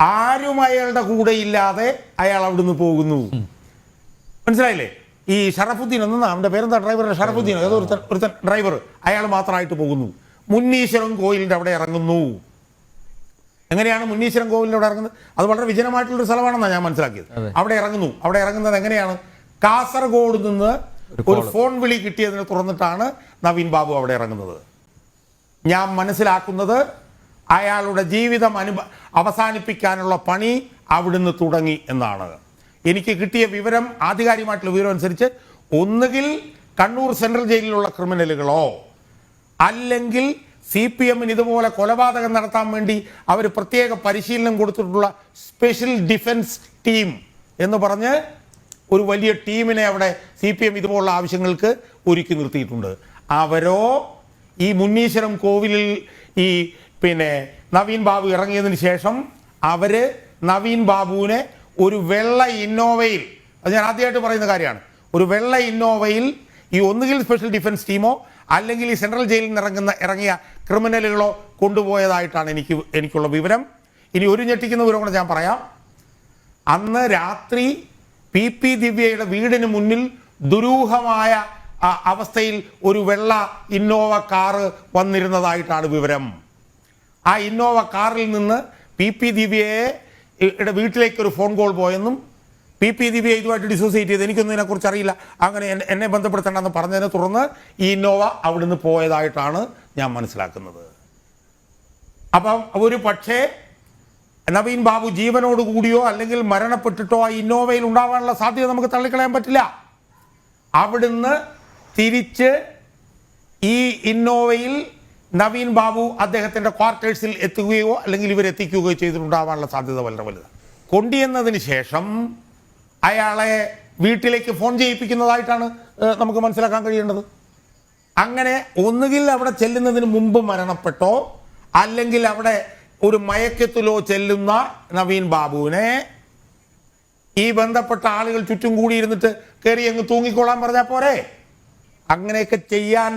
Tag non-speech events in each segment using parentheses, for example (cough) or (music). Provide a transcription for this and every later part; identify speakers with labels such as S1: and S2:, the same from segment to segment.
S1: ആരും അയാളുടെ കൂടെ ഇല്ലാതെ അയാൾ അവിടുന്ന് പോകുന്നു. മനസ്സിലായില്ലേ? ഈ ഷറഫുദ്ദീൻ എന്ന അവന്റെ പേരെന്താ? ഡ്രൈവർ ഷറഫുദ്ദീൻ. ഏതോ ഒരുത്തൻ ഒരുത്തൻ ഡ്രൈവർ അയാൾ മാത്രമായിട്ട് പോകുന്നു. മുന്നീശ്വരം കോയിലിന്റെ അവിടെ ഇറങ്ങുന്നു. എങ്ങനെയാണ് മുന്നീശ്വരം കോവിലിന്റെ അവിടെ ഇറങ്ങുന്നത്? അത് വളരെ വിജനമായിട്ടുള്ളൊരു സ്ഥലമാണെന്നാണ് ഞാൻ മനസ്സിലാക്കിയത്. അവിടെ ഇറങ്ങുന്നു. അവിടെ ഇറങ്ങുന്നത് എങ്ങനെയാണ്? കാസർഗോഡ് നിന്ന് ഒരു ഫോൺ വിളി കിട്ടിയതിനെ തുറന്നിട്ടാണ് നവീൻ ബാബു അവിടെ ഇറങ്ങുന്നത്. ഞാൻ മനസ്സിലാക്കുന്നത് അയാളുടെ ജീവിതം അനുഭ അവസാനിപ്പിക്കാനുള്ള പണി അവിടുന്ന് തുടങ്ങി എന്നാണ്. എനിക്ക് കിട്ടിയ വിവരം ആധികാരികമായിട്ടുള്ള വിവരം അനുസരിച്ച് ഒന്നുകിൽ കണ്ണൂർ സെൻട്രൽ ജയിലിലുള്ള ക്രിമിനലുകളോ അല്ലെങ്കിൽ സി പി എമ്മിന് ഇതുപോലെ കൊലപാതകം നടത്താൻ വേണ്ടി അവർ പ്രത്യേക പരിശീലനം കൊടുത്തിട്ടുള്ള സ്പെഷ്യൽ ഡിഫൻസ് ടീം എന്ന് പറഞ്ഞ് ഒരു വലിയ ടീമിനെ അവിടെ സി പി എം ഇതുപോലുള്ള ആവശ്യങ്ങൾക്ക് ഒരുക്കി നിർത്തിയിട്ടുണ്ട്. അവരോ ഈ മുന്നീശ്വരം കോവിലിൽ ഈ പിന്നെ നവീൻ ബാബു ഇറങ്ങിയതിന് ശേഷം അവർ നവീൻ ബാബുവിനെ ഒരു വെള്ള ഇന്നോവയിൽ അത് ഞാൻ ആദ്യമായിട്ട് പറയുന്ന കാര്യമാണ് ഒരു വെള്ള ഇന്നോവയിൽ ഈ ഒന്നുകിൽ സ്പെഷ്യൽ ഡിഫൻസ് ടീമോ അല്ലെങ്കിൽ ഈ സെൻട്രൽ ജയിലിൽ നിന്ന് ഇറങ്ങുന്ന ഇറങ്ങിയ ക്രിമിനലുകളോ കൊണ്ടുപോയതായിട്ടാണ് എനിക്ക് എനിക്കുള്ള വിവരം. ഇനി ഒരു ഞെട്ടിക്കുന്ന വിവരം കൂടെ ഞാൻ പറയാം. അന്ന് രാത്രി പി പി ദിവ്യയുടെ വീടിന് മുന്നിൽ ദുരൂഹമായ അവസ്ഥയിൽ ഒരു വെള്ള ഇന്നോവ കാറ് വന്നിരുന്നതായിട്ടാണ് വിവരം. ആ ഇന്നോവ കാറിൽ നിന്ന് പി പി ദിവ്യയെ വീട്ടിലേക്ക് ഒരു ഫോൺ കോൾ പോയെന്നും പി പി ദിവ്യ ഇതുമായിട്ട് ഡിസോസിയേറ്റ് ചെയ്ത് എനിക്കൊന്നും ഇതിനെക്കുറിച്ച് അറിയില്ല. അങ്ങനെ എന്നെ- ബന്ധപ്പെടുത്തേണ്ടെന്ന് പറഞ്ഞതിനെ തുടർന്ന് ഈ ഇന്നോവ അവിടുന്ന് പോയതായിട്ടാണ് ഞാൻ മനസ്സിലാക്കുന്നത്. അപ്പം ഒരു പക്ഷേ നവീൻ ബാബു ജീവനോട് കൂടിയോ അല്ലെങ്കിൽ മരണപ്പെട്ടിട്ടോ ആ ഇന്നോവയിൽ ഉണ്ടാവാനുള്ള സാധ്യത നമുക്ക് തള്ളിക്കളയാൻ പറ്റില്ല. അവിടുന്ന് തിരിച്ച് ഈ ഇന്നോവയിൽ നവീൻ ബാബു അദ്ദേഹത്തിന്റെ ക്വാർട്ടേഴ്സിൽ എത്തുകയോ അല്ലെങ്കിൽ ഇവരെത്തിക്കുകയോ ചെയ്തിട്ടുണ്ടാവാനുള്ള സാധ്യത വളരെ വലുതാണ്. കൊണ്ടിയെന്നതിന് ശേഷം അയാളെ വീട്ടിലേക്ക് ഫോൺ ചെയ്യിപ്പിക്കുന്നതായിട്ടാണ് നമുക്ക് മനസ്സിലാക്കാൻ കഴിയേണ്ടത്. അങ്ങനെ ഒന്നുകിൽ അവിടെ ചെല്ലുന്നതിന് മുമ്പ് മരണപ്പെട്ടോ അല്ലെങ്കിൽ അവിടെ ഒരു മയക്കത്തിലോ ചെല്ലുന്ന നവീൻ ബാബുവിനെ ഈ ബന്ധപ്പെട്ട ആളുകൾ ചുറ്റും കൂടി ഇരുന്നിട്ട് കയറി അങ്ങ് തൂങ്ങിക്കൊള്ളാൻ പറഞ്ഞാൽ പോരെ. അങ്ങനെയൊക്കെ ചെയ്യാൻ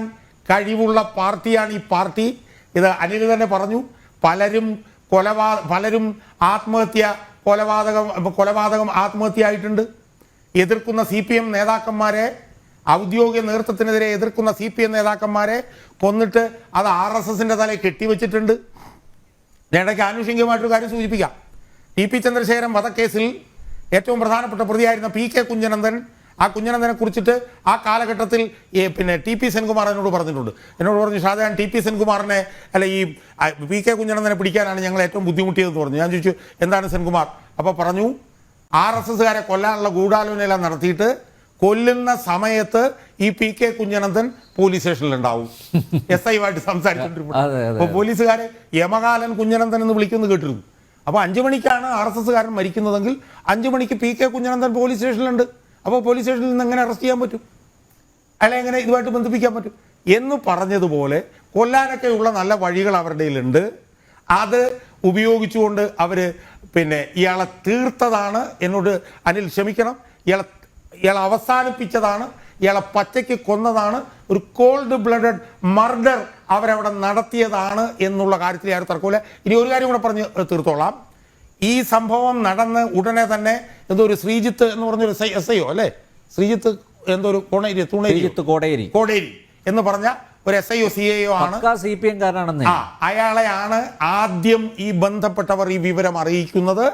S1: കഴിവുള്ള പാർട്ടിയാണ് ഈ പാർട്ടി. ഇത് അനിൽ തന്നെ പറഞ്ഞു. പലരും കൊലപാ പലരും ആത്മഹത്യ കൊലപാതകം കൊലപാതകം ആത്മഹത്യ ആയിട്ടുണ്ട് എതിർക്കുന്ന സി പി എം നേതാക്കന്മാരെ ഔദ്യോഗിക നേതൃത്വത്തിനെതിരെ എതിർക്കുന്ന സി പി എം നേതാക്കന്മാരെ കൊന്നിട്ട് അത് ആർ എസ് എസിന്റെ തലയിൽ കെട്ടിവെച്ചിട്ടുണ്ട്. ഇടയ്ക്ക് ആനുഷംഗികമായിട്ടൊരു കാര്യം സൂചിപ്പിക്കാം. ടി പി ചന്ദ്രശേഖരൻ വധക്കേസിൽ ഏറ്റവും പ്രധാനപ്പെട്ട പ്രതിയായിരുന്ന പി കെ കുഞ്ഞനന്ദൻ ആ കുഞ്ഞനന്ദനെ കുറിച്ചിട്ട് ആ കാലഘട്ടത്തിൽ പിന്നെ ടി പി സെൻകുമാർ എന്നോട് പറഞ്ഞിട്ടുണ്ട്. എന്നോട് പറഞ്ഞു ഷാജഹാൻ ടി പി സെൻകുമാറിനെ അല്ല ഈ പി കെ കുഞ്ഞനന്ദനെ പിടിക്കാനാണ് ഞങ്ങൾ ഏറ്റവും ബുദ്ധിമുട്ടിയതെന്ന് പറഞ്ഞു. ഞാൻ ചോദിച്ചു എന്താണ് സെൻകുമാർ? അപ്പോൾ പറഞ്ഞു ആർ എസ് എസ്സുകാരെ കൊല്ലാനുള്ള ഗൂഢാലോചനയെല്ലാം നടത്തിയിട്ട് കൊല്ലുന്ന സമയത്ത് ഈ പി കെ കുഞ്ഞനന്ദൻ പോലീസ് സ്റ്റേഷനിൽ ഉണ്ടാവും (laughs) എസ് ഐയുമായിട്ട്
S2: അതെ,
S1: അപ്പോൾ പോലീസുകാരെ യമകാലൻ കുഞ്ഞനന്ദൻ എന്ന് വിളിക്കുന്നത് കേട്ടിരുന്നു. അപ്പോൾ അഞ്ചു മണിക്കാണ് ആർ എസ് എസ്സുകാരൻ മരിക്കുന്നതെങ്കിൽ അഞ്ചു മണിക്ക് പി കെ കുഞ്ഞനന്ദൻ പോലീസ് സ്റ്റേഷനിലുണ്ട്. അപ്പോൾ പോലീസ് സ്റ്റേഷനിൽ നിന്ന് എങ്ങനെ അറസ്റ്റ് ചെയ്യാൻ പറ്റും? അയാളെ എങ്ങനെ ഇതുമായിട്ട് ബന്ധിപ്പിക്കാൻ പറ്റും? എന്ന് പറഞ്ഞതുപോലെ കൊല്ലാനൊക്കെയുള്ള നല്ല വഴികൾ അവരുടെ കയ്യിലുണ്ട്. അത് ഉപയോഗിച്ചുകൊണ്ട് അവർ പിന്നെ ഇയാളെ തീർത്തതാണ് എന്നോട് അനിൽ ക്ഷമിക്കണം. ഇയാളെ ഇയാളെ അവസാനിപ്പിച്ചതാണ്. ഇയാളെ പച്ചയ്ക്ക് കൊന്നതാണ്. ഒരു കോൾഡ് ബ്ലഡഡ് മർഡർ അവരവിടെ നടത്തിയതാണ് എന്നുള്ള കാര്യത്തിൽ ആരും തർക്കമില്ല. ഇനി ഒരു കാര്യം കൂടെ പറഞ്ഞ് തീർത്തോളാം. ഈ സംഭവം നടന്ന് ഉടനെ തന്നെ എന്തോ ഒരു ശ്രീജിത്ത് എന്ന് പറഞ്ഞൊരു എസ് ഐയോ അല്ലേ? ശ്രീജിത്ത് എന്തോ ഒരു കോണേരി തുണേരി
S2: കോടേരി.
S1: കോടേരി എന്ന് പറഞ്ഞ ഒരു എസ് ഐഒ സി ഐഒ ആണ്.
S2: സി പി എം കാരനാണെന്നേ.
S1: ആ അയാളെയാണ് ആദ്യം ഈ ബന്ധപ്പെട്ടവർ ഈ വിവരം അറിയിക്കുന്നത്.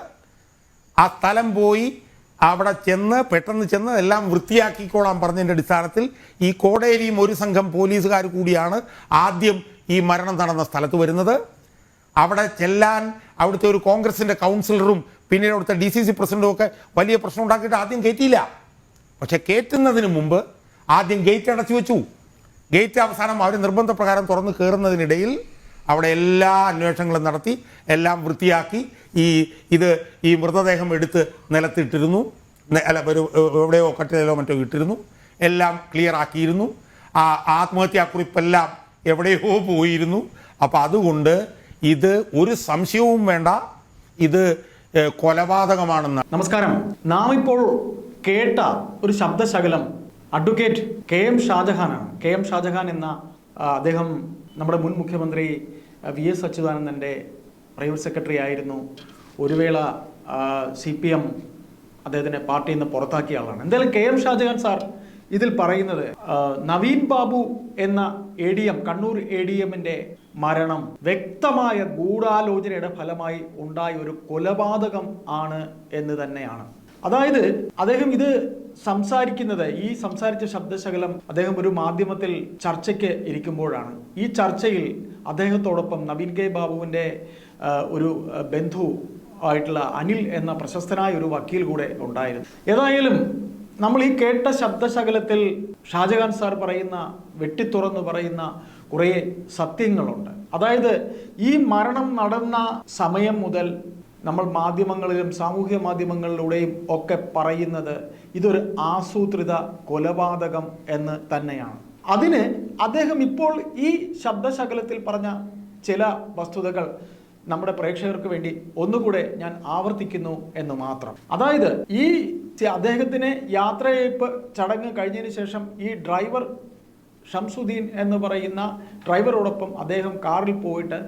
S1: ആ സ്ഥലം പോയി അവിടെ ചെന്ന് പെട്ടെന്ന് ചെന്ന് എല്ലാം വൃത്തിയാക്കിക്കോളാൻ പറഞ്ഞതിന്റെ അടിസ്ഥാനത്തിൽ ഈ കോടേരിയും ഒരു സംഘം പോലീസുകാർ കൂടിയാണ് ആദ്യം ഈ മരണം നടന്ന സ്ഥലത്ത് വരുന്നത്. അവിടെ ചെല്ലാൻ അവിടുത്തെ ഒരു കോൺഗ്രസിന്റെ കൗൺസിലറും പിന്നീട് അവിടുത്തെ ഡി സി സി പ്രസിഡന്റും ഒക്കെ വലിയ പ്രശ്നം ഉണ്ടാക്കിയിട്ട് ആദ്യം കയറ്റിയില്ല പക്ഷെ കയറ്റുന്നതിന് മുമ്പ് ആദ്യം ഗേറ്റ് അടച്ചു വെച്ചു. ഗേറ്റ് അവസാനം അവർ നിർബന്ധപ്രകാരം തുറന്ന് കയറുന്നതിനിടയിൽ അവിടെ എല്ലാ അന്വേഷണങ്ങളും നടത്തി എല്ലാം വൃത്തിയാക്കി ഈ ഇത് ഈ മൃതദേഹം എടുത്ത് നിലത്തിട്ടിരുന്നു. അല്ല ഒരു എവിടെയോ കട്ടിലോ മറ്റോ ഇട്ടിരുന്നു. എല്ലാം ക്ലിയർ ആക്കിയിരുന്നു. ആ ആത്മഹത്യാക്കുറിപ്പെല്ലാം എവിടെയോ പോയിരുന്നു. അപ്പം അതുകൊണ്ട് ഇത് ഒരു സംശയവും വേണ്ട. ഇത് കൊലപാതകമാണെന്ന്.
S3: നമസ്കാരം. നാം ഇപ്പോൾ കേട്ട ഒരു ശബ്ദശകലം അഡ്വക്കേറ്റ് കെ എം ഷാജഹാനാണ്. കെ എം ഷാജഹാൻ എന്ന അദ്ദേഹം നമ്മുടെ മുൻ മുഖ്യമന്ത്രി വി എസ് അച്യുതാനന്ദന്റെ പ്രൈവറ്റ് സെക്രട്ടറി ആയിരുന്നു. ഒരു വേള സി പി എം അദ്ദേഹത്തിന്റെ പാർട്ടിയിൽ നിന്ന് പുറത്താക്കിയ ആളാണ്. എന്തായാലും കെ എം ഷാജഹാൻ സാർ ഇതിൽ പറയുന്നത് നവീൻ ബാബു എന്ന A D M Kannur A D എമ്മിന്റെ മരണം വ്യക്തമായ ഗൂഢാലോചനയുടെ ഫലമായി ഉണ്ടായ ഒരു കൊലപാതകം ആണ് എന്ന് തന്നെയാണ്. അതായത് അദ്ദേഹം ഇത് സംസാരിക്കുന്നത് ഈ സംസാരിച്ച ശബ്ദശകലം അദ്ദേഹം ഒരു മാധ്യമത്തിൽ ചർച്ചയ്ക്ക് ഇരിക്കുമ്പോഴാണ്. ഈ ചർച്ചയിൽ അദ്ദേഹത്തോടൊപ്പം നവീൻ കെ ബാബുവിന്റെ ഒരു ബന്ധു ആയിട്ടുള്ള അനിൽ എന്ന പ്രശസ്തനായ ഒരു വക്കീൽ കൂടെ ഉണ്ടായിരുന്നു. ഏതായാലും നമ്മൾ ഈ കേട്ട ശബ്ദശകലത്തിൽ ഷാജഹാൻ സാർ പറയുന്ന വെട്ടിത്തുറന്ന് പറയുന്ന കുറേ സത്യങ്ങളുണ്ട്. അതായത് ഈ മരണം നടന്ന സമയം മുതൽ നമ്മൾ മാധ്യമങ്ങളിലും സാമൂഹ്യ മാധ്യമങ്ങളിലൂടെയും ഒക്കെ പറയുന്നത് ഇതൊരു ആസൂത്രിത കൊലപാതകം എന്ന് തന്നെയാണ്. അതിന് അദ്ദേഹം ഇപ്പോൾ ഈ ശബ്ദശകലത്തിൽ പറഞ്ഞ ചില വസ്തുതകൾ നമ്മുടെ പ്രേക്ഷകർക്ക് വേണ്ടി ഒന്നുകൂടെ ഞാൻ ആവർത്തിക്കുന്നു എന്ന് മാത്രം. അതായത് ഈ അദ്ദേഹത്തിന് യാത്രയയപ്പ് ചടങ്ങ് കഴിഞ്ഞതിന് ശേഷം ഈ ഡ്രൈവർ ഷംസുദ്ദീൻ എന്ന് പറയുന്ന ഡ്രൈവറോടൊപ്പം അദ്ദേഹം കാറിൽ പോയിട്ട്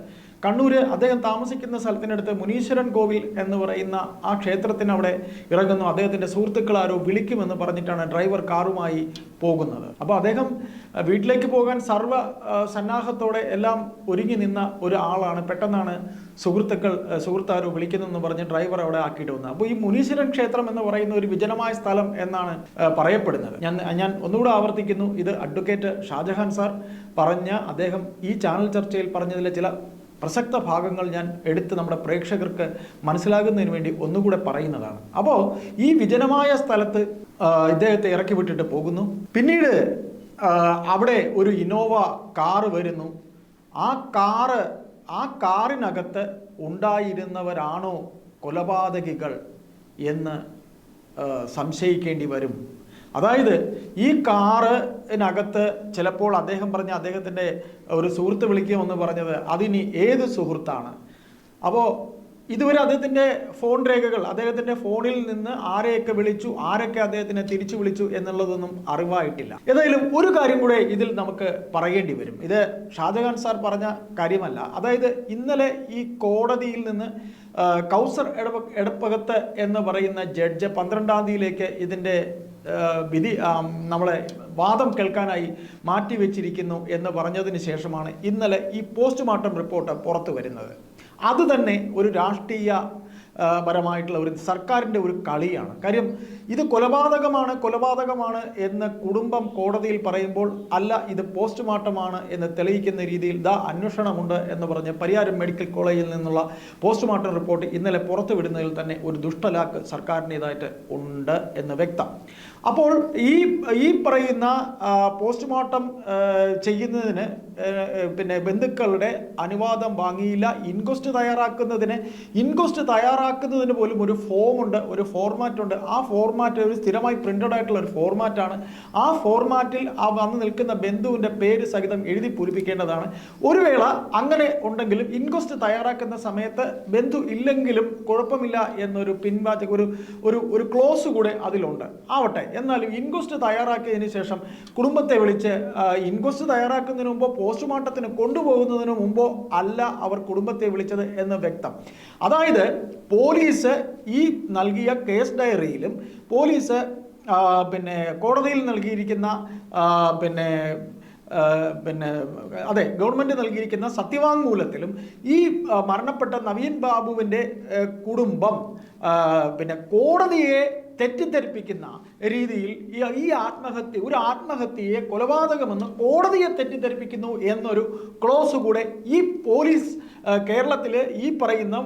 S3: കണ്ണൂര് അദ്ദേഹം താമസിക്കുന്ന സ്ഥലത്തിനടുത്ത് മുനീശ്വരൻ കോവിൽ എന്ന് പറയുന്ന ആ ക്ഷേത്രത്തിന് അവിടെ ഇറങ്ങുന്നു. അദ്ദേഹത്തിന്റെ സുഹൃത്തുക്കൾ ആരോ വിളിക്കുമെന്ന് പറഞ്ഞിട്ടാണ് ഡ്രൈവർ കാറുമായി പോകുന്നത്. അപ്പോൾ അദ്ദേഹം വീട്ടിലേക്ക് പോകാൻ സർവ സന്നാഹത്തോടെ എല്ലാം ഒരുങ്ങി നിന്ന ഒരു ആളാണ് പെട്ടെന്നാണ് സുഹൃത്തുക്കൾ സുഹൃത്താരോ വിളിക്കുന്നതെന്ന് പറഞ്ഞ് ഡ്രൈവർ അവിടെ ആക്കിയിട്ട് വന്നത്. അപ്പോൾ ഈ മുനീശ്വരൻ ക്ഷേത്രം എന്ന് പറയുന്ന ഒരു വിജനമായ സ്ഥലം എന്നാണ് പറയപ്പെടുന്നത്. ഞാൻ ഞാൻ ഒന്നുകൂടെ ആവർത്തിക്കുന്നു. ഇത് അഡ്വക്കേറ്റ് ഷാജഹാൻ സാർ പറഞ്ഞ അദ്ദേഹം ഈ ചാനൽ ചർച്ചയിൽ പറഞ്ഞതിലെ ചില പ്രസക്ത ഭാഗങ്ങൾ ഞാൻ എടുത്ത് നമ്മുടെ പ്രേക്ഷകർക്ക് മനസ്സിലാകുന്നതിന് വേണ്ടി ഒന്നുകൂടെ പറയുന്നതാണ്. അപ്പോൾ ഈ വിജനമായ സ്ഥലത്ത് ഇദ്ദേഹത്തെ ഇറക്കി വിട്ടിട്ട് പോകുന്നു. പിന്നീട് അവിടെ ഒരു ഇന്നോവ കാറ് വരുന്നു. ആ കാറ് ആ കാറിനകത്ത് ഉണ്ടായിരുന്നവരാണോ കൊലപാതകികൾ എന്ന് സംശയിക്കേണ്ടി വരും. അതായത് ഈ കാറിനകത്ത് ചിലപ്പോൾ അദ്ദേഹം പറഞ്ഞ അദ്ദേഹത്തിന്റെ ഒരു സുഹൃത്ത് വിളിക്കുമെന്ന് പറഞ്ഞത് അതിനി ഏത് സുഹൃത്താണ്? അപ്പോൾ ഇതുവരെ അദ്ദേഹത്തിന്റെ ഫോൺ രേഖകൾ അദ്ദേഹത്തിന്റെ ഫോണിൽ നിന്ന് ആരെയൊക്കെ വിളിച്ചു ആരൊക്കെ അദ്ദേഹത്തിനെ തിരിച്ചു വിളിച്ചു എന്നുള്ളതൊന്നും അറിവായിട്ടില്ല. ഏതായാലും ഒരു കാര്യം കൂടെ ഇതിൽ നമുക്ക് പറയേണ്ടി വരും. ഇത് ഷാജഹാൻ സാർ പറഞ്ഞ കാര്യമല്ല. അതായത് ഇന്നലെ ഈ കോടതിയിൽ നിന്ന് കൗസർ എടപ്പ എടപ്പകത്ത് എന്ന് പറയുന്ന ജഡ്ജ് പന്ത്രണ്ടാം തീയതിയിലേക്ക് ഇതിന്റെ വിധി നമ്മളെ വാദം കേൾക്കാനായി മാറ്റിവെച്ചിരിക്കുന്നു എന്ന് പറഞ്ഞതിന് ശേഷമാണ് ഇന്നലെ ഈ പോസ്റ്റ്മോർട്ടം റിപ്പോർട്ട് പുറത്തു വരുന്നത്. അത് തന്നെ ഒരു രാഷ്ട്രീയ പരമായിട്ടുള്ള ഒരു സർക്കാരിന്റെ ഒരു കളിയാണ്. കാര്യം ഇത് കൊലപാതകമാണ് കൊലപാതകമാണ് എന്ന് കുടുംബം കോടതിയിൽ പറയുമ്പോൾ അല്ല ഇത് പോസ്റ്റ്മോർട്ടമാണ് എന്ന് തെളിയിക്കുന്ന രീതിയിൽ ദാ അന്വേഷണമുണ്ട് എന്ന് പറഞ്ഞ് പരിയാരം മെഡിക്കൽ കോളേജിൽ നിന്നുള്ള പോസ്റ്റ്മോർട്ടം റിപ്പോർട്ട് ഇന്നലെ പുറത്തുവിടുന്നതിൽ തന്നെ ഒരു ദുഷ്ടലാക്ക് സർക്കാരിന്റെതായിട്ട് ഉണ്ട് എന്ന് വ്യക്തം. അപ്പോൾ ഈ ഈ പറയുന്ന പോസ്റ്റ്മോർട്ടം ചെയ്യുന്നതിന് പിന്നെ ബന്ധുക്കളുടെ അനുവാദം വാങ്ങിയില്ല. ഇൻക്വസ്റ്റ് തയ്യാറാക്കുന്നതിന് ഇൻക്വസ്റ്റ് തയ്യാറാക്കുന്നതിന് പോലും ഒരു ഫോം ഉണ്ട് ഒരു ഫോർമാറ്റ് ഉണ്ട് ആ ഫോർമാറ്റ് ഒരു സ്ഥിരമായി പ്രിന്റഡ് ആയിട്ടുള്ള ഒരു ഫോർമാറ്റാണ്. ആ ഫോർമാറ്റിൽ ആ വന്ന് നിൽക്കുന്ന ബന്ധുവിന്റെ പേര് സഹിതം എഴുതി പൂരിപ്പിക്കേണ്ടതാണ്. ഒരു വേള അങ്ങനെ ഉണ്ടെങ്കിലും ഇൻക്വസ്റ്റ് തയ്യാറാക്കുന്ന സമയത്ത് ബന്ധു ഇല്ലെങ്കിലും കുഴപ്പമില്ല എന്നൊരു പിൻവാറ്റ ഒരു ഒരു ക്ലോസ് കൂടെ അതിലുണ്ട്. ആവട്ടെ. എന്നാലും ഇൻക്വസ്റ്റ് തയ്യാറാക്കിയതിന് ശേഷം കുടുംബത്തെ വിളിച്ച് ഇൻക്വസ്റ്റ് തയ്യാറാക്കുന്നതിന് മുമ്പോ പോസ്റ്റ്മോർട്ടത്തിന് കൊണ്ടുപോകുന്നതിന് മുമ്പോ അല്ല അവർ കുടുംബത്തെ വിളിച്ചത് എന്ന് വ്യക്തം. അതായത് പോലീസ് ഈ നൽകിയ കേസ് ഡയറിയിലും പോലീസ് പിന്നെ കോടതിയിൽ നൽകിയിരിക്കുന്ന പിന്നെ പിന്നെ അതെ ഗവൺമെന്റ് നൽകിയിരിക്കുന്ന സത്യവാങ്മൂലത്തിലും ഈ മരണപ്പെട്ട നവീൻ ബാബുവിന്റെ കുടുംബം പിന്നെ കോടതിയെ തെറ്റിദ്ധരിപ്പിക്കുന്ന രീതിയിൽ ഈ- ആത്മഹത്യ ഒരു ആത്മഹത്യയെ കൊലപാതകമെന്ന് കോടതിയെ തെറ്റിദ്ധരിപ്പിക്കുന്നു എന്നൊരു ക്ലോസ് കൂടെ ഈ പോലീസ് കേരളത്തിൽ ഈ പറയുന്ന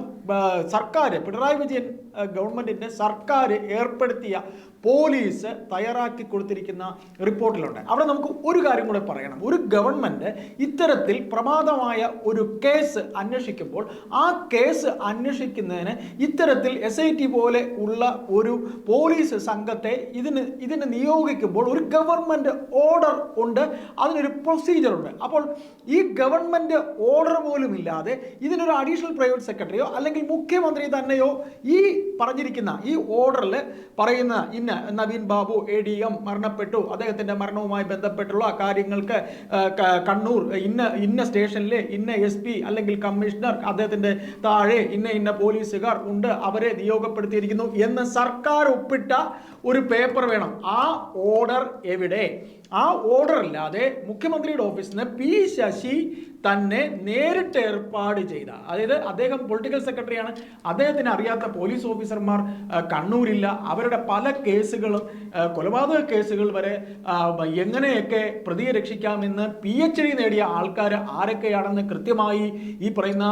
S3: സർക്കാർ പിണറായി വിജയൻ ആ, ഗവൺമെന്റിന്റെ സർക്കാർ ഏർപ്പെടുത്തിയ പോലീസ് തയ്യാറാക്കി കൊടുത്തിരിക്കുന്ന റിപ്പോർട്ടിലുണ്ട്. അവിടെ നമുക്ക് ഒരു കാര്യം കൂടെ പറയണം. ഒരു ഗവൺമെന്റ് ഇത്തരത്തിൽ പ്രമാദമായ ഒരു കേസ് അന്വേഷിക്കുമ്പോൾ ആ കേസ് അന്വേഷിക്കുന്നതിന് ഇത്തരത്തിൽ എസ് ഐ ടി പോലെ ഉള്ള ഒരു പോലീസ് സംഘത്തെ ഇതിന് ഇതിന് നിയോഗിക്കുമ്പോൾ ഒരു ഗവൺമെന്റ് ഓർഡർ ഉണ്ട് അതിനൊരു പ്രൊസീജിയർ ഉണ്ട്. അപ്പോൾ ഈ ഗവൺമെന്റ് ഓർഡർ പോലും ഇല്ലാതെ ഇതിനൊരു അഡീഷണൽ പ്രൈവറ്റ് സെക്രട്ടറിയോ അല്ലെങ്കിൽ മുഖ്യമന്ത്രി തന്നെയോ ഈ പറഞ്ഞിരിക്കുന്ന ഈ ഓർഡറിൽ പറയുന്ന ഇന്ന Naveen Babu A D M മരണപ്പെട്ടു. അദ്ദേഹത്തിന്റെ മരണവുമായി ബന്ധപ്പെട്ടുള്ള കാര്യങ്ങൾക്ക് കണ്ണൂർ ഇന്ന ഇന്ന സ്റ്റേഷനിലെ ഇന്ന എസ് പി അല്ലെങ്കിൽ കമ്മീഷണർ അദ്ദേഹത്തിന്റെ താഴെ ഇന്ന ഇന്ന പോലീസുകാർ ഉണ്ട്. അവരെ നിയോഗപ്പെടുത്തിയിരിക്കുന്നു എന്ന് സർക്കാർ ഒപ്പിട്ട ഒരു പേപ്പർ വേണം. ആ ഓർഡർ എവിടെ? ആ ഓർഡർ അല്ലാതെ മുഖ്യമന്ത്രിയുടെ ഓഫീസിൽ നിന്ന് പി ശശി തന്നെ നേരിട്ട് ഏർപ്പാട് ചെയ്ത. അതായത് അദ്ദേഹം പൊളിറ്റിക്കൽ സെക്രട്ടറിയാണ് അദ്ദേഹത്തിന് അറിയാത്ത പോലീസ് ഓഫീസർമാർ കണ്ണൂരില്ല. അവരുടെ പല കേസുകളും കൊലപാതക കേസുകൾ വരെ എങ്ങനെയൊക്കെ പ്രതിയെ രക്ഷിക്കാമെന്ന് പി എച്ച് ഡി നേടിയ ആൾക്കാർ ആരൊക്കെയാണെന്ന് കൃത്യമായി ഈ പറയുന്ന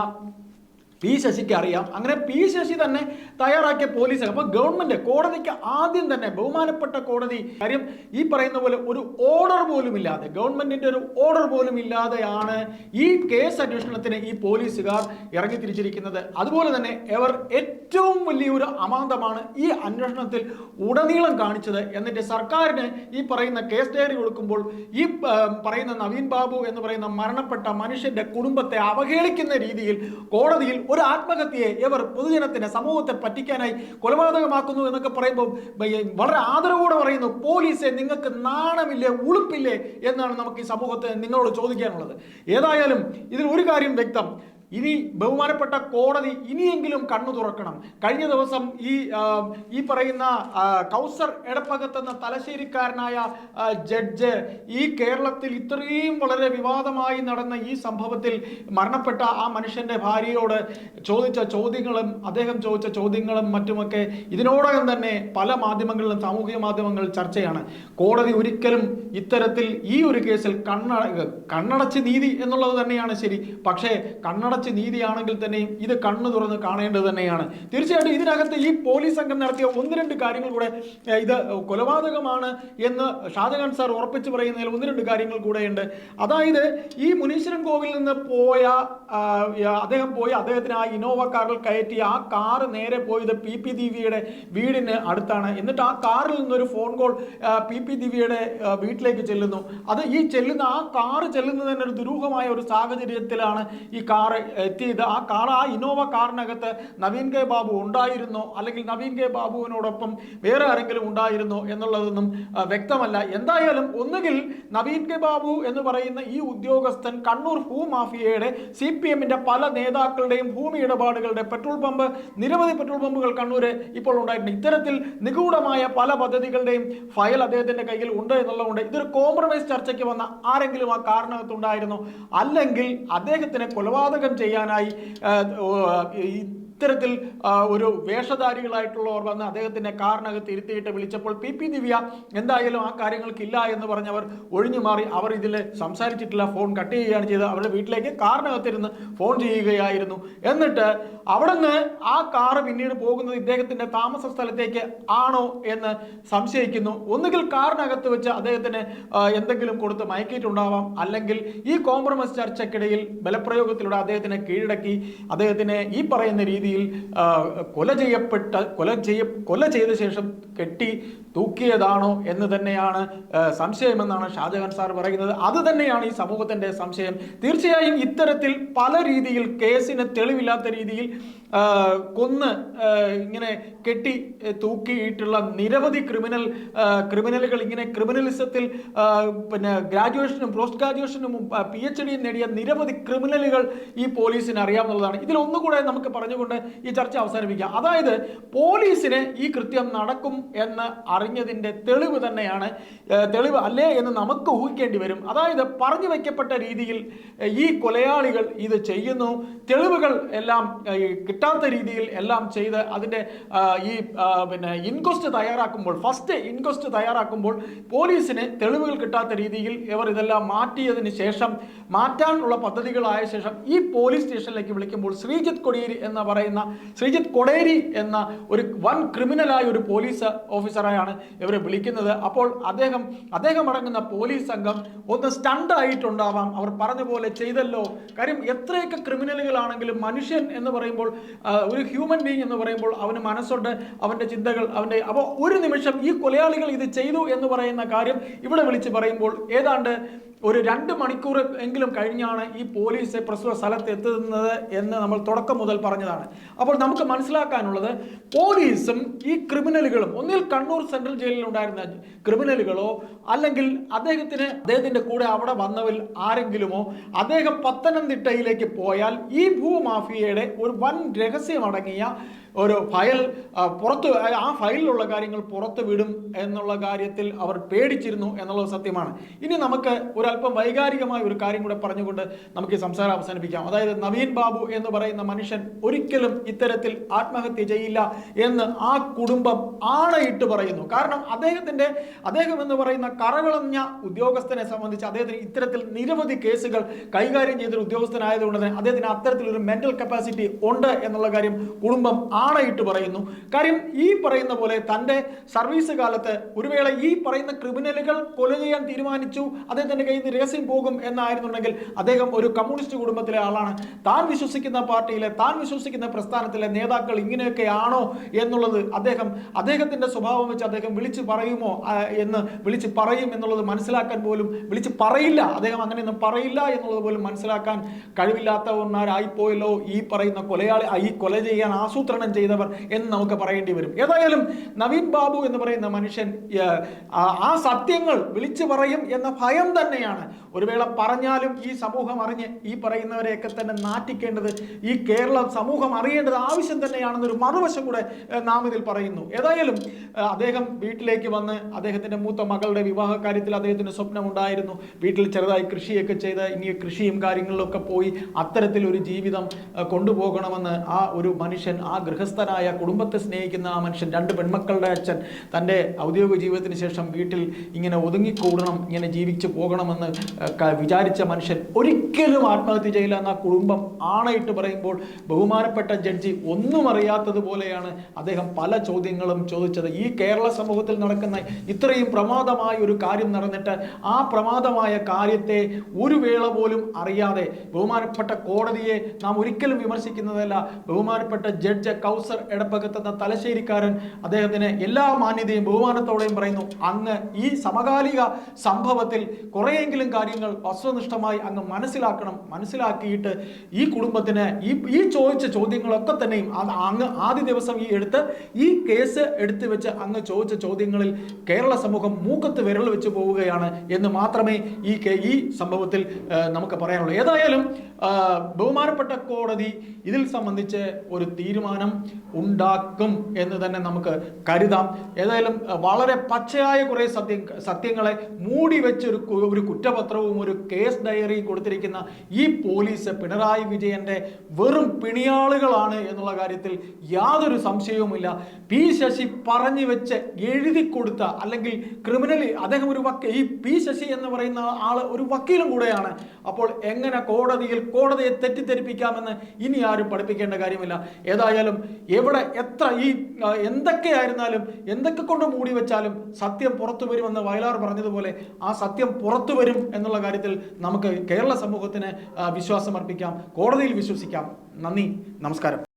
S3: പി ശശിക്ക് അറിയാം. അങ്ങനെ പി ശശി തന്നെ തയ്യാറാക്കിയ പോലീസ് അപ്പോൾ ഗവൺമെന്റ് കോടതിക്ക് ആദ്യം തന്നെ ബഹുമാനപ്പെട്ട കോടതി കാര്യം ഈ പറയുന്ന പോലെ ഒരു ഓർഡർ പോലും ഇല്ലാതെ ഗവൺമെന്റിന്റെ ഒരു ഓർഡർ പോലും ഇല്ലാതെയാണ് ഈ കേസ് അന്വേഷണത്തിന് ഈ പോലീസുകാർ ഇറങ്ങി തിരിച്ചിരിക്കുന്നത് അതുപോലെ തന്നെ അവർ ഏറ്റവും വലിയൊരു അമാന്തമാണ് ഈ അന്വേഷണത്തിൽ ഉടനീളം കാണിച്ചത് എന്നിട്ട് സർക്കാരിന് ഈ പറയുന്ന കേസ് ഡയറി കൊടുക്കുമ്പോൾ ഈ പറയുന്ന നവീൻ ബാബു എന്ന് പറയുന്ന മരണപ്പെട്ട മനുഷ്യന്റെ കുടുംബത്തെ അവഹേളിക്കുന്ന രീതിയിൽ കോടതിയിൽ ഒരു ആത്മഹത്യയെ ഇവർ പൊതുജനത്തിന് സമൂഹത്തെ പറ്റിക്കാനായി കൊലപാതകമാക്കുന്നു എന്നൊക്കെ പറയുമ്പോൾ വളരെ ആദരവോടെ പറയുന്നു പോലീസെ നിങ്ങൾക്ക് നാണമില്ലേ ഉളുപ്പില്ലേ? എന്നാണ് നമുക്ക് ഈ സമൂഹത്തെ നിങ്ങളോട് ചോദിക്കാനുള്ളത്. ഏതായാലും ഇതിൽ ഒരു കാര്യം വ്യക്തം. ഇനി ബഹുമാനപ്പെട്ട കോടതി ഇനിയെങ്കിലും കണ്ണു തുറക്കണം. കഴിഞ്ഞ ദിവസം ഈ ഈ പറയുന്ന കൗസർ എടപ്പകത്ത് എന്ന തലശ്ശേരിക്കാരനായ ജഡ്ജ് ഈ കേരളത്തിൽ ഇത്രയും വളരെ വിവാദമായി നടന്ന ഈ സംഭവത്തിൽ മരണപ്പെട്ട ആ മനുഷ്യന്റെ ഭാര്യയോട് ചോദിച്ച ചോദ്യങ്ങളും അദ്ദേഹം ചോദിച്ച ചോദ്യങ്ങളും മറ്റുമൊക്കെ ഇതിനോടകം തന്നെ പല മാധ്യമങ്ങളിലും സാമൂഹിക മാധ്യമങ്ങളിൽ ചർച്ചയാണ്. കോടതി ഒരിക്കലും ഇത്തരത്തിൽ ഈ ഒരു കേസിൽ കണ്ണ കണ്ണടച്ച് നീതി എന്നുള്ളത് തന്നെയാണ് ശരി. പക്ഷേ കണ്ണടച്ച് നീതിയാണെങ്കിൽ തന്നെയും ഇത് കണ്ണു തുറന്ന് കാണേണ്ടത് തന്നെയാണ്. തീർച്ചയായിട്ടും ഇതിനകത്ത് ഈ പോലീസ് സംഘം നടത്തിയ ഒന്ന് രണ്ട് കാര്യങ്ങൾ കൂടെ ഇത് കൊലപാതകമാണ് എന്ന് ഷാജഹാൻ സാർ ഉറപ്പിച്ച് പറയുന്നതിൽ ഒന്ന് രണ്ട് കാര്യങ്ങൾ കൂടെയുണ്ട്. അതായത് ഈ മുനീശ്വരൻ കോവിൽ നിന്ന് പോയ അദ്ദേഹം പോയി അദ്ദേഹത്തിന് ആ ഇനോവ കാറിൽ കയറ്റി ആ കാറ് നേരെ പോയത് പി പി ദിവ്യയുടെ വീടിന് അടുത്താണ്. എന്നിട്ട് ആ കാറിൽ നിന്നൊരു ഫോൺ കോൾ പി പി ദിവ്യയുടെ വീട്ടിലേക്ക് ചെല്ലുന്നു. അത് ഈ ചെല്ലുന്ന ആ കാറ് ചെല്ലുന്നത് തന്നെ ഒരു ദുരൂഹമായ ഒരു സാഹചര്യത്തിലാണ് ഈ കാറ് എത്തിയത്. ആ കാർ ആ ഇന്നോവ കാറിനകത്ത് നവീൻ കെ ബാബു ഉണ്ടായിരുന്നോ. അല്ലെങ്കിൽ നവീൻ കെ ബാബുവിനോടൊപ്പം വേറെ ആരെങ്കിലും ഉണ്ടായിരുന്നോ എന്നുള്ളതൊന്നും വ്യക്തമല്ല. എന്തായാലും ഒന്നുകിൽ നവീൻ കെ ബാബു എന്ന് പറയുന്ന ഈ ഉദ്യോഗസ്ഥൻ കണ്ണൂർ ഭൂമാഫിയയുടെ സി പി എമ്മിന്റെ പല നേതാക്കളുടെയും ഭൂമി ഇടപാടുകളുടെ പെട്രോൾ പമ്പ് നിരവധി പെട്രോൾ പമ്പുകൾ കണ്ണൂര് ഇപ്പോൾ ഉണ്ടായിട്ടുണ്ട്. ഇത്തരത്തിൽ നിഗൂഢമായ പല പദ്ധതികളുടെയും ഫയൽ അദ്ദേഹത്തിന്റെ കയ്യിൽ ഉണ്ട് എന്നുള്ളതുകൊണ്ട് ഇതൊരു കോംപ്രമൈസ് ചർച്ചയ്ക്ക് വന്ന ആരെങ്കിലും ആ കാരണത്തുണ്ടായിരുന്നോ അല്ലെങ്കിൽ അദ്ദേഹത്തിന് കൊലപാതകം ചെയ്യാനായി ഇത്തരത്തിൽ ഒരു വേഷധാരികളായിട്ടുള്ളവർ വന്ന് അദ്ദേഹത്തിന്റെ കാറിനകത്ത് ഇരുത്തിയിട്ട് വിളിച്ചപ്പോൾ പി. പി. ദിവ്യ എന്തായാലും ആ കാര്യങ്ങൾക്കില്ല എന്ന് പറഞ്ഞവർ ഒഴിഞ്ഞു മാറി അവർ ഇതിൽ സംസാരിച്ചിട്ടില്ല. ഫോൺ കട്ട് ചെയ്യുകയാണ് ചെയ്തത്. അവരുടെ വീട്ടിലേക്ക് കാറിനകത്തിരുന്ന് ഫോൺ ചെയ്യുകയായിരുന്നു. എന്നിട്ട് അവിടുന്ന് ആ കാറ് പിന്നീട് പോകുന്നത് ഇദ്ദേഹത്തിന്റെ താമസ സ്ഥലത്തേക്ക് ആണോ എന്ന് സംശയിക്കുന്നു. ഒന്നുകിൽ കാറിനകത്ത് വെച്ച് അദ്ദേഹത്തിന് എന്തെങ്കിലും കൊടുത്ത് മയക്കിയിട്ടുണ്ടാവാം. അല്ലെങ്കിൽ ഈ കോംപ്രമൈസ് ചർച്ചയ്ക്കിടയിൽ ബലപ്രയോഗത്തിലൂടെ അദ്ദേഹത്തിനെ കീഴടക്കി അദ്ദേഹത്തിനെ ഈ പറയുന്ന രീതിയിൽ കൊല ചെയ്യപ്പെട്ട കൊല ചെയ്യ കൊല ചെയ്ത ശേഷം കെട്ടി തൂക്കിയതാണോ എന്ന് തന്നെയാണ് സംശയമെന്നാണ് ഷാജഹാൻ സാർ പറയുന്നത്. അത് തന്നെയാണ് ഈ സമൂഹത്തിന്റെ സംശയം. തീർച്ചയായും ഇത്തരത്തിൽ പല രീതിയിൽ കേസിന് തെളിവില്ലാത്ത രീതിയിൽ കൊന്ന് ഇങ്ങനെ കെട്ടി തൂക്കിയിട്ടുള്ള നിരവധി ക്രിമിനൽ ക്രിമിനലുകൾ ഇങ്ങനെ ക്രിമിനലിസത്തിൽ പിന്നെ ഗ്രാജുവേഷനും പോസ്റ്റ് ഗ്രാജുവേഷനും പി എച്ച് ഡിയും നേടിയ നിരവധി ക്രിമിനലുകൾ ഈ പോലീസിന് അറിയാവുന്നതാണ്. ഇതിൽ ഒന്നുകൂടെ നമുക്ക് പറഞ്ഞുകൊണ്ട് ഈ ചർച്ച അവസാനിപ്പിക്കാം. അതായത് പോലീസിന് ഈ കൃത്യം നടക്കും എന്ന് അറിഞ്ഞതിന്റെ തെളിവ് തന്നെയാണ് തെളിവ് അല്ലേ എന്ന് നമുക്ക് ഊഹിക്കേണ്ടി വരും. അതായത് പറഞ്ഞു വയ്ക്കപ്പെട്ട രീതിയിൽ ഈ കൊലയാളികൾ ഇത് ചെയ്യുന്നു. തെളിവുകൾ എല്ലാം കിട്ടാത്ത രീതിയിൽ എല്ലാം ചെയ്ത് അതിന്റെ ഈ പിന്നെ ഇൻക്വസ്റ്റ് തയ്യാറാക്കുമ്പോൾ ഫസ്റ്റ് ഇൻക്വസ്റ്റ് തയ്യാറാക്കുമ്പോൾ പോലീസിന് തെളിവുകൾ കിട്ടാത്ത രീതിയിൽ ഇവർ ഇതെല്ലാം മാറ്റിയതിന് ശേഷം മാറ്റാനുള്ള പദ്ധതികളായ ശേഷം ഈ പോലീസ് സ്റ്റേഷനിലേക്ക് വിളിക്കുമ്പോൾ ശ്രീജിത്ത് കൊടിയേരി എന്ന് പറയുന്ന ശ്രീജിത്ത് കൊടേരി എന്ന ഒരു വൻ ക്രിമിനലായ ഒരു പോലീസ് ഓഫീസറായാണ് ഇവരെ വിളിക്കുന്നത്. അപ്പോൾ അദ്ദേഹം അദ്ദേഹം അടങ്ങുന്ന പോലീസ് സംഘം ഒന്ന് സ്റ്റണ്ട് ആയിട്ടുണ്ടാവാം അവർ പറഞ്ഞ പോലെ ചെയ്തല്ലോ. കാര്യം എത്രയൊക്കെ ക്രിമിനലുകളാണെങ്കിലും മനുഷ്യൻ എന്ന് പറയുമ്പോൾ ഒരു ഹ്യൂമൻ ബീങ് എന്ന് പറയുമ്പോൾ അവന് മനസ്സുണ്ട് അവന്റെ ചിന്തകൾ അവന്റെ അപ്പോൾ ഒരു നിമിഷം ഈ കൊലയാളികൾ ഇത് ചെയ്തു എന്ന് പറയുന്ന കാര്യം ഇവിടെ വിളിച്ച് പറയുമ്പോൾ ഏതാണ്ട് ഒരു രണ്ട് മണിക്കൂർ എങ്കിലും കഴിഞ്ഞാണ് ഈ പോലീസ് പ്രസ്തുത സ്ഥലത്ത് എത്തുന്നത് എന്ന് നമ്മൾ തുടക്കം മുതൽ പറഞ്ഞതാണ്. അപ്പോൾ നമുക്ക് മനസ്സിലാക്കാനുള്ളത് പോലീസും ഈ ക്രിമിനലുകളും ഒന്നിൽ കണ്ണൂർ സെൻട്രൽ ജയിലിൽ ഉണ്ടായിരുന്ന ക്രിമിനലുകളോ അല്ലെങ്കിൽ അദ്ദേഹത്തിന് അദ്ദേഹത്തിന്റെ കൂടെ അവിടെ വന്നവരിൽ ആരെങ്കിലുമോ അദ്ദേഹം പത്തനംതിട്ടയിലേക്ക് പോയാൽ ഈ ഭൂമാഫിയയുടെ ഒരു വൻ രഹസ്യമടങ്ങിയ ഒരു ഫയൽ പുറത്ത് ആ ഫയലിലുള്ള കാര്യങ്ങൾ പുറത്ത് വിടും എന്നുള്ള കാര്യത്തിൽ അവർ പേടിച്ചിരുന്നു എന്നുള്ളത് സത്യമാണ്. ഇനി നമുക്ക് ഒരല്പം വൈകാരികമായ ഒരു കാര്യം കൂടെ പറഞ്ഞുകൊണ്ട് നമുക്ക് ഈ സംസാരം അവസാനിപ്പിക്കാം. അതായത് നവീൻ ബാബു എന്ന് പറയുന്ന മനുഷ്യൻ ഒരിക്കലും ഇത്തരത്തിൽ ആത്മഹത്യ ചെയ്യില്ല എന്ന് ആ കുടുംബം ആണയിട്ട് പറയുന്നു. കാരണം അദ്ദേഹത്തിന്റെ അദ്ദേഹം എന്ന് പറയുന്ന കറകളഞ്ഞ ഉദ്യോഗസ്ഥനെ സംബന്ധിച്ച് അദ്ദേഹത്തിന് ഇത്തരത്തിൽ നിരവധി കേസുകൾ കൈകാര്യം ചെയ്തൊരു ഉദ്യോഗസ്ഥനായതുകൊണ്ട് തന്നെ അദ്ദേഹത്തിന് അത്തരത്തിലൊരു മെന്റൽ കപ്പാസിറ്റി ഉണ്ട് എന്നുള്ള കാര്യം കുടുംബം ആണയിട്ട് പറയുന്നു. കാര്യം ഈ പറയുന്ന പോലെ തന്റെ സർവീസ് കാലത്ത് ഒരു വേള ഈ പറയുന്ന ക്രിമിനലുകൾ കൊല ചെയ്യാൻ തീരുമാനിച്ചു. അദ്ദേഹത്തിന്റെ കയ്യിൽ നിന്ന് രഹസ്യം പോകും എന്നായിരുന്നുണ്ടെങ്കിൽ അദ്ദേഹം ഒരു കമ്മ്യൂണിസ്റ്റ് കുടുംബത്തിലെ ആളാണ്. താൻ വിശ്വസിക്കുന്ന പാർട്ടിയിലെ താൻ വിശ്വസിക്കുന്ന പ്രസ്ഥാനത്തിലെ നേതാക്കൾ ഇങ്ങനെയൊക്കെയാണോ എന്നുള്ളത് അദ്ദേഹം അദ്ദേഹത്തിന്റെ സ്വഭാവം വെച്ച് അദ്ദേഹം വിളിച്ചു പറയുമോ എന്ന് വിളിച്ച് പറയും എന്നുള്ളത് മനസ്സിലാക്കാൻ പോലും വിളിച്ച് പറയില്ല. അദ്ദേഹം അങ്ങനെയൊന്നും പറയില്ല എന്നുള്ളത് പോലും മനസ്സിലാക്കാൻ കഴിവില്ലാത്തവന്മാരായിപ്പോയല്ലോ ഈ പറയുന്ന കൊലയാളി ഈ കൊല ചെയ്യാൻ ആസൂത്രണം ചെയ്തവർ എന്ന് നമുക്ക് പറയേണ്ടി വരും. ഏതായാലും നവീൻ ബാബു എന്ന് പറയുന്ന മനുഷ്യൻ ആ- സത്യങ്ങൾ വിളിച്ചു പറയും എന്ന ഭയം തന്നെയാണ്. ഒരു വേള പറഞ്ഞാലും ഈ സമൂഹം അറിഞ്ഞ് ഈ പറയുന്നവരെയൊക്കെ തന്നെ നാറ്റിക്കേണ്ടത് ഈ കേരള സമൂഹം അറിയേണ്ടത് ആവശ്യം തന്നെയാണെന്നൊരു മറുവശം കൂടെ നാം ഇതിൽ പറയുന്നു. ഏതായാലും അദ്ദേഹം വീട്ടിലേക്ക് വന്ന് അദ്ദേഹത്തിന്റെ മൂത്ത മകളുടെ വിവാഹ കാര്യത്തിൽ അദ്ദേഹത്തിന് സ്വപ്നമുണ്ടായിരുന്നു. വീട്ടിൽ ചെറുതായി കൃഷിയൊക്കെ ചെയ്ത് ഇനി കൃഷിയും കാര്യങ്ങളിലൊക്കെ പോയി അത്തരത്തിലൊരു ജീവിതം കൊണ്ടുപോകണമെന്ന് ആ ഒരു മനുഷ്യൻ ആ ഗൃഹസ്ഥനായ കുടുംബത്തെ സ്നേഹിക്കുന്ന ആ മനുഷ്യൻ രണ്ട് പെൺമക്കളുടെ അച്ഛൻ തന്റെ ഔദ്യോഗിക ജീവിതത്തിന് ശേഷം വീട്ടിൽ ഇങ്ങനെ ഒതുങ്ങിക്കൂടണം ഇങ്ങനെ ജീവിച്ചു പോകണമെന്ന് വിചാരിച്ച മനുഷ്യൻ ഒരിക്കലും ആത്മഹത്യ ചെയ്യില്ല എന്ന കുടുംബം ആണയിട്ട് പറയുമ്പോൾ ബഹുമാനപ്പെട്ട ജഡ്ജി ഒന്നും അറിയാത്തതുപോലെയാണ് അദ്ദേഹം പല ചോദ്യങ്ങളും ചോദിച്ചത്. ഈ കേരള സമൂഹത്തിൽ നടക്കുന്ന ഇത്രയും പ്രമാദമായ ഒരു കാര്യം നടന്നിട്ട് ആ പ്രമാദമായ കാര്യത്തെ ഒരു വേള പോലും അറിയാതെ ബഹുമാനപ്പെട്ട കോടതിയെ നാം ഒരിക്കലും വിമർശിക്കുന്നതല്ല. ബഹുമാനപ്പെട്ട ജഡ്ജ് കൗസർ എടപ്പകത്തെന്ന തലശ്ശേരിക്കാരൻ അദ്ദേഹത്തിന് എല്ലാ മാന്യതയും ബഹുമാനത്തോടെയും പറയുന്നു. അങ്ങ് ഈ സമകാലിക സംഭവത്തിൽ കുറേയെങ്കിലും കാര്യങ്ങൾ വസ്തുനിഷ്ഠമായി അങ്ങ് മനസ്സിലാക്കണം. മനസ്സിലാക്കിയിട്ട് ഈ കുടുംബത്തിന് ഈ ഈ ചോദിച്ച ചോദ്യങ്ങളൊക്കെ തന്നെയും അങ്ങ് ആദ്യ ദിവസം ഈ എടുത്ത് ഈ കേസ് എടുത്തു വെച്ച് അങ്ങ് ചോദിച്ച ചോദ്യങ്ങളിൽ കേരള സമൂഹം മൂക്കത്ത് വിരൽ വെച്ച് പോവുകയാണ് എന്ന് മാത്രമേ ഈ ഈ സംഭവത്തിൽ നമുക്ക് പറയാനുള്ളൂ. ഏതായാലും ബഹുമാനപ്പെട്ട കോടതി ഇതിൽ സംബന്ധിച്ച് ഒരു തീരുമാനം ഉണ്ടാക്കും എന്ന് തന്നെ നമുക്ക് കരുതാം. ഏതായാലും വളരെ പച്ചയായ കുറേ സത്യ സത്യങ്ങളെ മൂടി വെച്ച് ഒരു ഒരു കുറ്റപത്രവും ഒരു കേസ് ഡയറി കൊടുത്തിരിക്കുന്ന ഈ പോലീസ് പിണറായി വിജയന്റെ വെറും പിണിയാളുകളാണ് എന്നുള്ള കാര്യത്തിൽ യാതൊരു സംശയവുമില്ല. പി ശശി പറഞ്ഞു വെച്ച് എഴുതി കൊടുത്ത അല്ലെങ്കിൽ ക്രിമിനൽ അദ്ദേഹം ഒരു വക്കീൽ ഈ പി ശശി എന്ന് പറയുന്ന ആൾ ഒരു വക്കീലും കൂടെയാണ്. അപ്പോൾ എങ്ങനെ കോടതിയിൽ കോടതിയെ തെറ്റിദ്ധരിപ്പിക്കാമെന്ന് ഇനി ആരും പഠിപ്പിക്കേണ്ട കാര്യമില്ല. ഏതായാലും എവിടെ എത്ര ഈ എന്തൊക്കെ എന്തൊക്കെയായിരുന്നാലും എന്തൊക്കെ കൊണ്ട് മൂടി വെച്ചാലും സത്യം പുറത്തു വരുമെന്ന് വയലാർ പറഞ്ഞതുപോലെ ആ സത്യം പുറത്തു വരും എന്നുള്ള കാര്യത്തിൽ നമുക്ക് കേരള സമൂഹത്തിന് വിശ്വാസം അർപ്പിക്കാം കോടതിയിൽ വിശ്വസിക്കാം. നന്ദി നമസ്കാരം.